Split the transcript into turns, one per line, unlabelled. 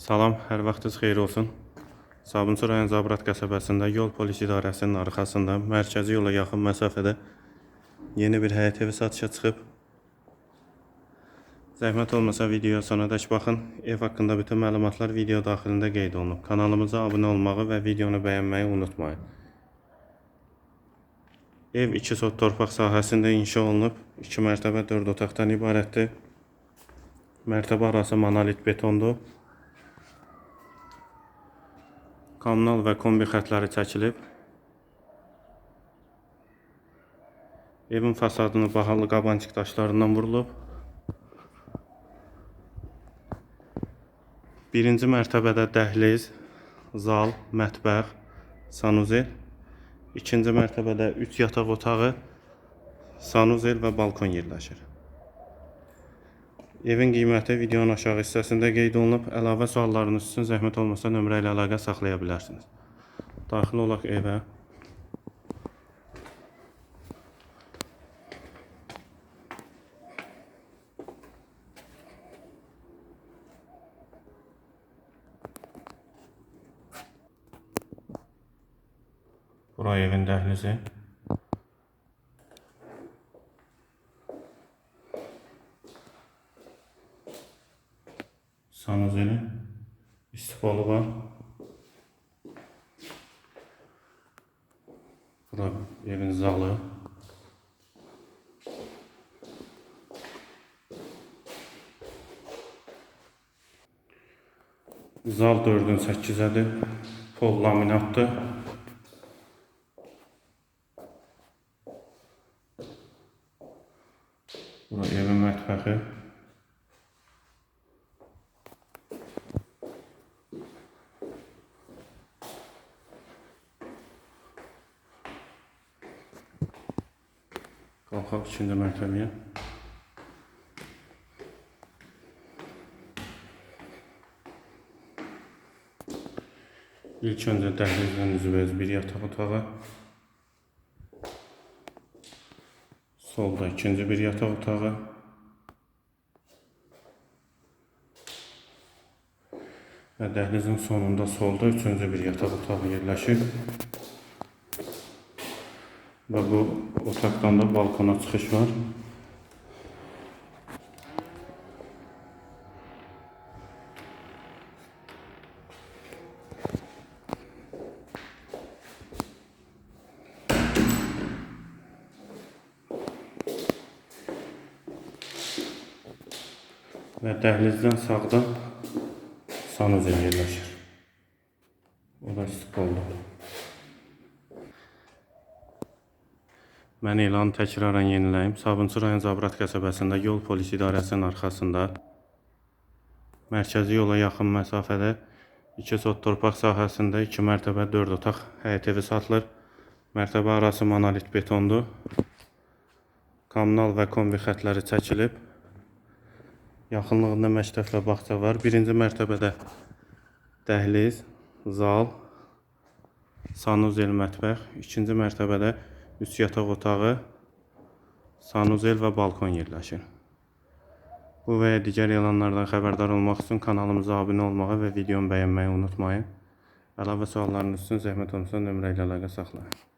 Salam, hər vaxtınız xeyir olsun. Sabunçu rayon Zabrat qəsəbəsində yol polis idarəsinin arxasında mərkəzi yola yaxın məsafədə yeni bir həyət evi satışa çıxıb. Zəhmət olmasa videoya sonadək baxın. Ev haqqında bütün məlumatlar video daxilində qeyd olunub. Kanalımıza abunə olmağı və videonu bəyənməyi unutmayın. Ev 2 sot torpaq sahəsində inşa olunub. 2 mərtəbə 4 otaqdan ibarətdir. Mərtəbə arası monolit betondur. Kommunal və kombi xətləri çəkilib. Evin fasadını bahalı qabancıq daşlarından vurulub. Birinci mərtəbədə dəhliz, zal, mətbəx, sanuzel. İkinci mərtəbədə 3 yataq otağı, sanuzel və balkon yerləşir. Evin qiyməti videonun aşağı hissəsində qeyd olunub. Əlavə suallarınız üçün zəhmət olmasa nömrə ilə əlaqə saxlaya bilərsiniz. Daxil olaq evə. Bura evin dəhlizi. Sanuzeli istifolu var. Bura evin zalı. Zal 4-ün 8-ədir. Pol laminatdır. Bura evin mətbəxi. Qalxaq ikinci mərtəbəyə. İlk öncə dəhlizdən üzbəüz bir yataq otağı. Solda ikinci bir yataq otağı. Və dəhlizin sonunda solda üçüncü bir yataq otağı yerləşir. Və bu otaqdan da balkona çıxış var. Və dəhlizdən sağda sanuzel yerləşir. O da istiqoldur. Mən elanı təkrarən yeniləyim. Sabunçu rayon Zabrat qəsəbəsində yol polis idarəsinin arxasında mərkəzi yola yaxın məsafədə 2 sot torpaq sahəsində 2 mərtəbə 4 otaq həyət evi satılır. Mərtəbə arası monolit betondur. Kommunal və kombi xətləri çəkilib. Yaxınlığında məktəb və bağça var. Birinci mərtəbədə dəhliz, zal, sanuzel mətbəx. İkinci mərtəbədə 3 yataq otağı, sanuzel və balkon yerləşir. Bu və ya digər elanlardan xəbərdar olmaq üçün kanalımıza abunə olmağı və videonu bəyənməyi unutmayın. Əlavə suallarınız üçün zəhmət olmasa nömrə ilə əlaqə saxlayın.